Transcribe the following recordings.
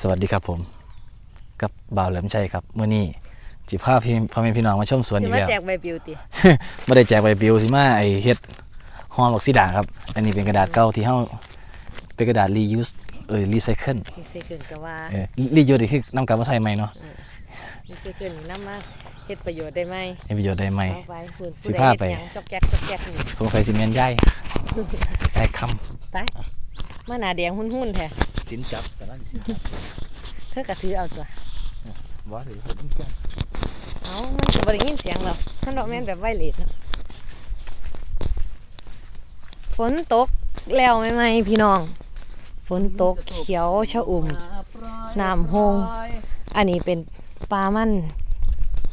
สวัสดีครับผม กับบ่าวเหลิมชัยครับเมื่อนี้จิพาพี่พ่อแม่พี่น้องมาชมสวนสิอีกมาแล้ว แจกใบบิวติไม่ได้แจกใบปลิวสิมาไอเฮ็ดฮอลบอกสีด่างครับ อันนี้เป็นกระดาษเก่าที่เฮาเป็นกระดาษรียูสเออรีไซเคิลมีเซเกินก็ว่าเออรียูสนี่คือนำกลับมาใช้ใหม่เนาะมีเซเกินนี่นำมาเฮ็ดประโยชน์ได้ไหมให้ประโยชน์ได้ไหม เอาไปคุณสิพาไปผู้ใดเฮ็ดหยังจอกแจ๊กจอกแจ๊กนี่สงสัยสิเมียนย่าย ได้คไปมาหน้าแดงหุ่นๆแท้ำ สินจับแต่ละสินเธอก็ถือเอาตัวบ่หรือเอามันก็บ่ได้ยินเสียงหรอกท่านดอกแม่นแบบไวเลสเนาะฝนตกแล้วไหมๆพี่น้อง ฝนตกเขียวชะอุ่มน้ำโฮงอันนี้เป็นปลามัน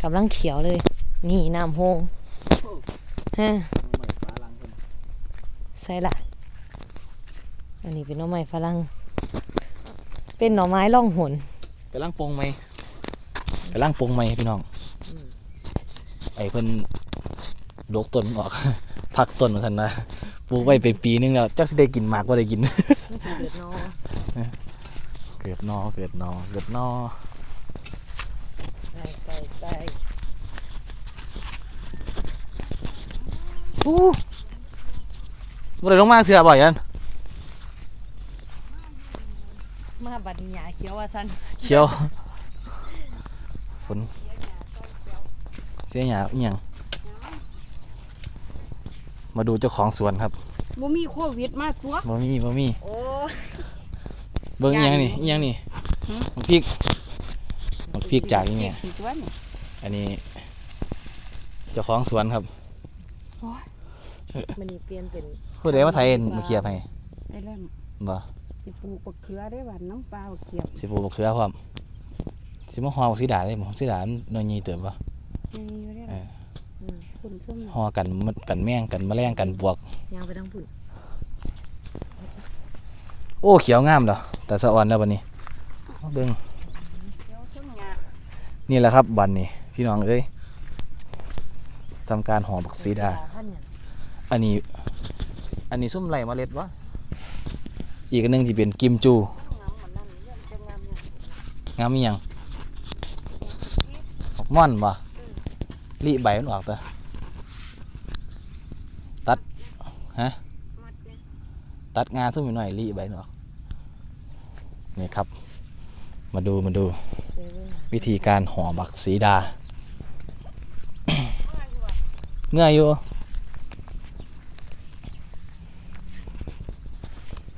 กำลังเขียวเลย นี่น้ำโฮงฮะใส่ละอันนี้เป็นหน่อไม้ฝรั่ง เป็นหน่อไม้ล่องหนไปล้างปงไหมไปล้างปงไหมพี่น้อง ไอเพิ่นโดกต้นออก พักต้นมาทันนะปลูกไว้ไปปีนึงแล้วจักสิได้กินหมากว่าได้กิน มันสิเดือดนอเกิดนอเกิดนอเกิดนอใส่ใส่ใส่อู้บ่ได้ลงมาเถื่อบ่อยยัน มา บัดนี้หยาเขียวว่าสันเขียว ฝนเสียหยาอีหยังมาดูเจ้าของสวนครับบ่มีโควิดมาตัวบ่มีบ่มีโอ้เบิ่งอีหยังนี่อีหยังนี่มันพริกมันพริกจากอีเนี่ยสิตัวนี่อันนี้ เจ้าของสวนครับมันนี่เปลี่ยนเป็นผู้ใดมาไทยมาเคลียร์ให้ได้เริ่มบ่ สิปลูกบักเขือได้หวานน้ำปลาบักเขียบสิปลูกมะเขือพร้อมสิมาฮอบักสีดาได้บ่สีดามันหน่อยใหญ่เติบบ่นี่อยู่เนี่ยเอออืมคุณส้มฮอกันมดกันแมงกันแมลงกันปลวกยางไปทางพุ่นโอ้เขียวงามเด้อแต่สะอ่อนแล้วบัดนี้เอาเบิ่งเดี๋ยวส้มงานี่แหละครับบัดนี้พี่น้องเอ้ยทำการห่อบักสีดาท่านเนี่ยอันนี้ อันนี้ซุ่มไหลเมล็ดวะ อีกอันนึงที่เป็นกิมจูงามมันนั่นเรื่องจะงามเนี่ยงามอีหยังออกม่อนบ่รีใบมันออกเตอตัดฮะตัดงานซุ่มอีกหน่อยรีใบมันออกนี่ครับ มาดูมาดู วิธีการห่อบักสีดาเงื่ออยู่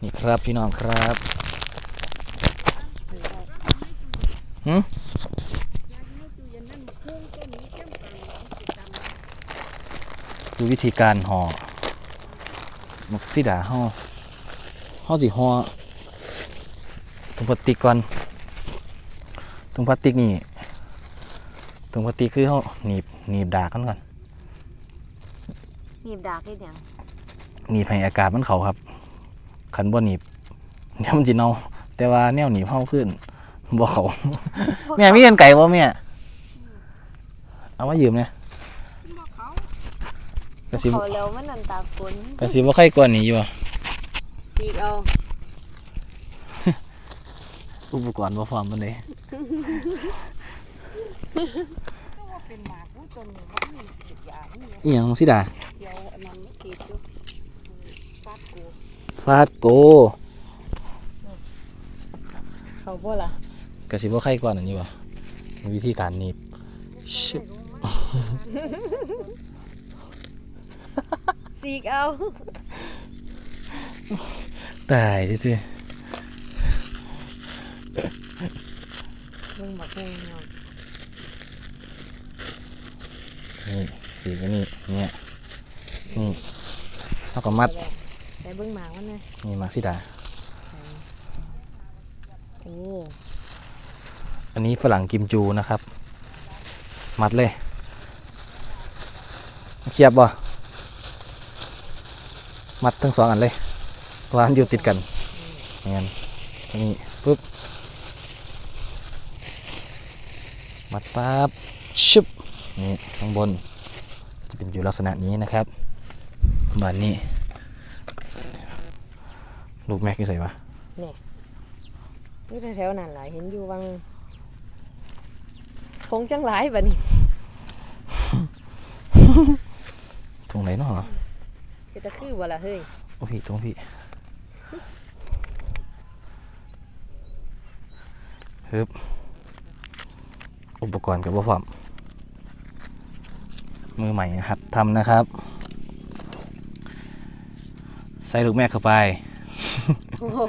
นี่ครับพี่น้องครับหืมดูวิธีการห่อมักซิดาห่อห่อสิห่อถุงพลาสติกก่อนถุงพลาสติกนี่ถุงพลาสติกคือห่อหนีบหนีบดากกันก่อนหนีบดากเฮ็ดหยังหนีบให้อากาศมันเขาครับ ขันบ่หนีบเดี๋ยวมันจะเน่าแต่ว่าแนวหนีบเข้าขึ้นบ่เขาแม่มีกันไก่บ่แม่เอามายืมเนี่ยกระสิบเขาแล้วมันน้ำตาฝนกระสิบ่ใครกว่านี้อยู่บ่อีกเอาอุปกรณ์บ่พร้อมปานใดก็ว่าเป็นหมากผู้ต้นนี่บ่มีสิบยานี่อีหยังสิดาเดี๋ยวอันนั้นไม่ติดอยู่ฟาดกู ฟาดโกเขาบ่ล่ะกระสิบ่ใครกว่านั้นอยู่บ่วิธีการหนีบชึบสีกเอาตายซื่อเบิ่งบักฮงเนาะๆนี่สีก็นี่เนี่ยนี่เท่ากับมัด แต่เบิ่งหมากมันนะนี่มักสิดา โอ้อันนี้ฝรั่งกิมจูนะครับ มัดเลย เคียบบ่ มัดทั้งสองอันเลยเพราะว่ามันอยู่ติดกันอย่างนั้นอันนี้ปุ๊บ มัดปั๊บชึบนี่ข้างบนจะเป็นอยู่ลักษณะนี้นะครับบานนี้ ลูกแม็กนี่ใส่ปะเนี่ยนี่แถวๆนั่นหลายเห็นอยู่บางคงจังหลายบัดนี้ตรงไหนเนาะเฮ็ดตะคือบ่ล่ะเฮ้ยโอ้พี่ตรงพี่ฮึบอุปกรณ์กับว่าพร้อมมือใหม่นะครับทำนะครับ ใส่ลูกแม่เข้าไป โอ้โห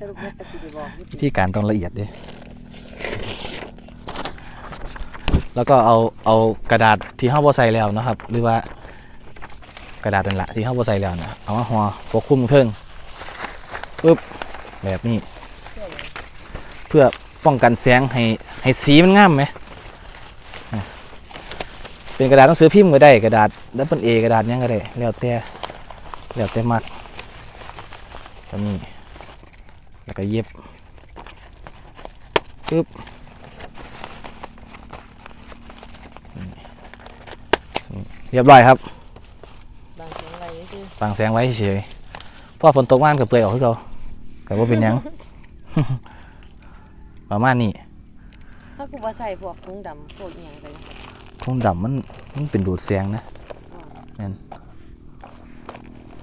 สรุปแม่กอยู่วิธีการต้องละเอียดด้วยแล้วก็เอาเอากระดาษที่ห้าบอใส่แล้วนะครับ หรือว่ากระดาษนั่นแหละที่ห้าบอใส่แล้วเนะเอามาห่อปกคลุมเทิงปึ๊บแบบนี้ เพื่อป้องกันแสงให้ให้สีมันงามไหมเป็นกระดาษต้องซื้อพิมพ์ก็ได้กระดาษดับเบิลเอกระดาษยังก็ได้แล้วแต่แล้วแต่มัก ก็นี่แล้วก็เย็บปึ๊บนี่นี่เรียบร้อยครับบางเสียงอะไรคือฟังแสงไว้เฉยๆเพราะฝนตกมากกับเปลือยออกคือเขาแต่ว่าเป็นหยัง ประมาณนี้ถ้ากูบ่ใส่พวกถุงดำพวกอิหยังไปทุ่งดำมันมันเป็นดูดแสงนะอ๋อแม่น